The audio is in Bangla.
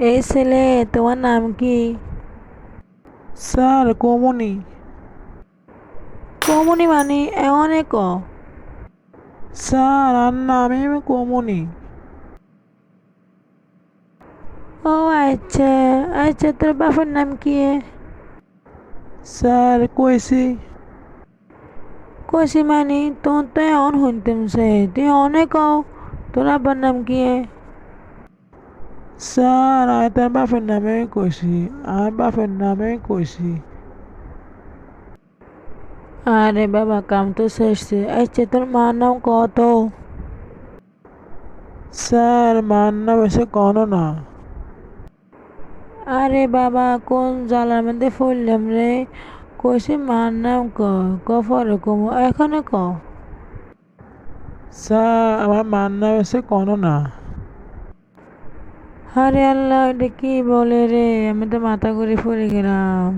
এই ছেলে তোমার নাম কি স্যার কমনি কমনি মানে এমন ক স্যার আর নামে কমনি ও আচ্ছা আচ্ছা তোর বাপের নাম কি স্যার কইছি কষি মানি তোর তো এমন শুনতাম সে তুই অনেক তোর আব্বার নাম কি স্যার আমি তার বাপের নামে কইছি আর বাপের নামে কইছি আরে বাবা কাম তো শেষছে আচ্ছা তোর মার নাম কত স্যার মার নাম এসে কোনো না আরে বাবা কোন জ্বালার মধ্যে ফুললাম রে কষি মার নাম ক ক পরে কম এখনে ক স্যার আমার মার নাম এসে কোনো না আরে আল্লাহ এটা কি বলে রে? আমি তো মাথা ঘুরে পড়ে গেলাম।